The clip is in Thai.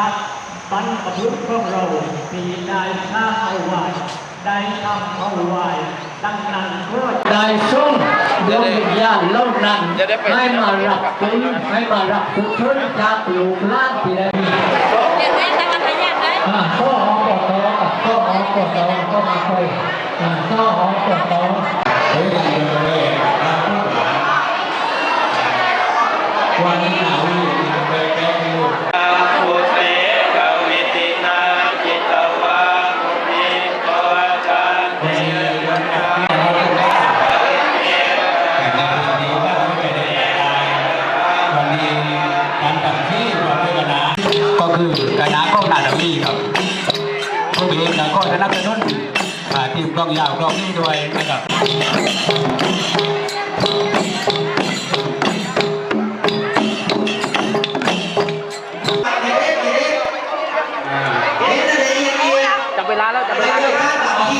จากบรรพบุรุษของเรามีได้สร้างเอาไว้ได้ทำเอาไว้ดังนั้นก็ได้ส่งดวงวิญญาณเหล่านั้นจะได้ไปให้มารับบุญให้มารับบุญชนจากลูกหลานที่ได้มีเดี๋ยวแม่จะมาพยักได้อ่าข้อหอกดตอกับข้อหอกดตอก็มาค่อยอ่าข้อหอกดตอวันนี้ คือคณะของนาดามีครับผู้เองก็สนับสนุนอ่าทีมกล้องยาวกล้องนี้ด้วยนะครับจับเวลาแล้วจับเวลาแล้วเอาตอนนี้จะเว